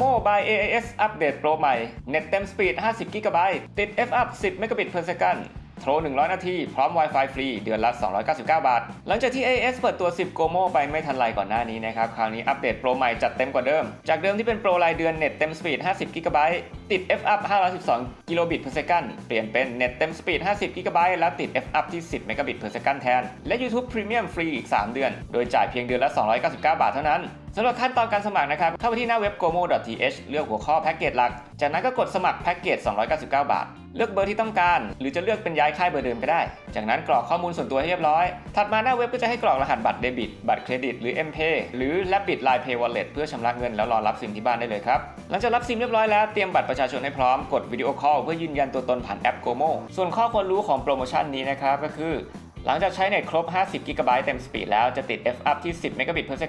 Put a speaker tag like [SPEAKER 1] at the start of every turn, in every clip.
[SPEAKER 1] by AIS อัปเดตโปรใหม่ เน็ตเต็มสปีด 50 g b ติด F up 10 Mbps per second โทร 100 นาที พร้อม Wi-Fi ฟรี เดือนละ 299 บาท หลังจากที่ AS เปิดตัว 10 Gomo ไปไม่ทันไรก่อนหน้านี้นะครับ คราวนี้อัปเดตโปรใหม่จัดเต็มกว่าเดิม จากเดิมที่เป็นโปรรายเดือนเน็ตเต็มสปีด 50 g b ติด F up 512 กิโลบิต per second เปลี่ยนเป็นเน็ตเต็มสปีด 50 g b แล้วติด F up ที่ 10 Mbps per second แทน และ YouTube Premium ฟรีอีก 3 เดือน โดยจ่ายเพียงเดือนละ 299 บาทเท่านั้นสำหรับขั้นตอนการสมัครนะครับ เข้าไปที่หน้าเว็บ gomo.th เลือกหัวข้อแพ็กเกจหลัก จากนั้นก็กดสมัครแพ็กเกจ 299 บาท เลือกเบอร์ที่ต้องการ หรือจะเลือกเป็นย้ายค่ายเบอร์เดิมก็ได้ จากนั้นกรอกข้อมูลส่วนตัวให้เรียบร้อย ถัดมาหน้าเว็บก็จะให้กรอกรหัสบัตรเดบิต บัตรเครดิต หรือ MPay หรือ Rabbit Line Pay Wallet เพื่อชำระเงินแล้วรอรับซิมที่บ้านได้เลยครับ หลังจากรับซิมเรียบร้อยแล้ว เตรียมบัตรประชาชนให้พร้อม กดวิดีโอคอลเพื่อยืนยันตัวตนผ่านแอป Gomo ส่วนข้อควรรู้ของโปรโมชั่นนี้นะครับก็คือ หลังจากใช้เน็ตครบ 50 g b เต็มสปีดแล้วจะติด F up ที่ 10 Mbps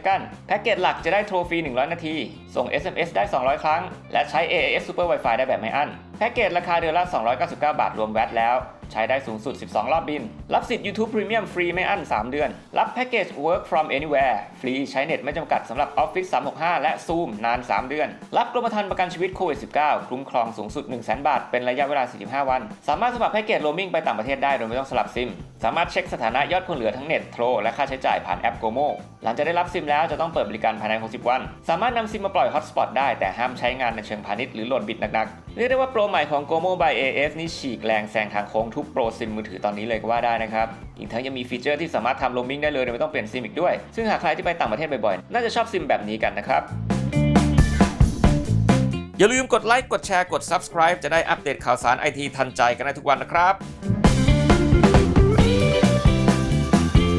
[SPEAKER 1] แพ็กเกจหลักจะได้โทรฟรี 100 นาที ส่ง SMS ได้ 200 ครั้ง และใช้ AAS Super Wi-Fi ได้แบบไม่อั้น แพ็กเกจราคาเดือนละ 299 บาทรวมแวตแล้ว ใช้ได้สูงสุด 12 รอบบิน รับสิทธิ์ YouTube Premium ฟรีไม่อั้น 3 เดือน รับแพ็กเกจ Work from Anywhere ฟรีใช้เน็ตไม่จำกัดสำหรับ Office 365 และ Zoom นาน 3 เดือน รับกรมธรรม์ประกันชีวิตโควิด -19 คุ้มครองสูงสุด 100,000 บาท เป็นระยะเวลา 45 วัน สามารถสมัครแพ็กเกจโรมมิ่งไปต่างประเทศได้โดยไม่ต้องสลับซิม สามารถเช็คสถานะยอดคนเหลือทั้งเน็ตโทรและค่าใช้จ่ายผ่านแอป Gomo หลังจากได้รับซิมแล้วจะต้องเปิดบริการภายใน 60 วัน สามารถนำซิมมาปล่อยฮอตสปอตได้แต่ห้ามใช้งานในเชิงพาณิชย์หรือโหลดบิตหนักๆ เรียกได้ว่าโปรใหม่ของ Gomo by AF นี่ฉีกแรงแซงทางโค้งทุกโปรซิมมือถือตอนนี้เลยก็ว่าได้นะครับ อีกทั้งยังมีฟีเจอร์ที่สามารถทำโรมมิ่งได้เลยโดยไม่ต้องเปลี่ยนซิมอีกด้วย ซึ่งหากใครที่ไปต่างประเทศบ่อยๆ น่าจะชอบซิมแบบนี้กันนะครับอย่าลืมกดไลค์กดแชร์กด Subscribe จะได้อัปเดตข่าวสารไอทีทันใจกันได้ทุกวันนะครับ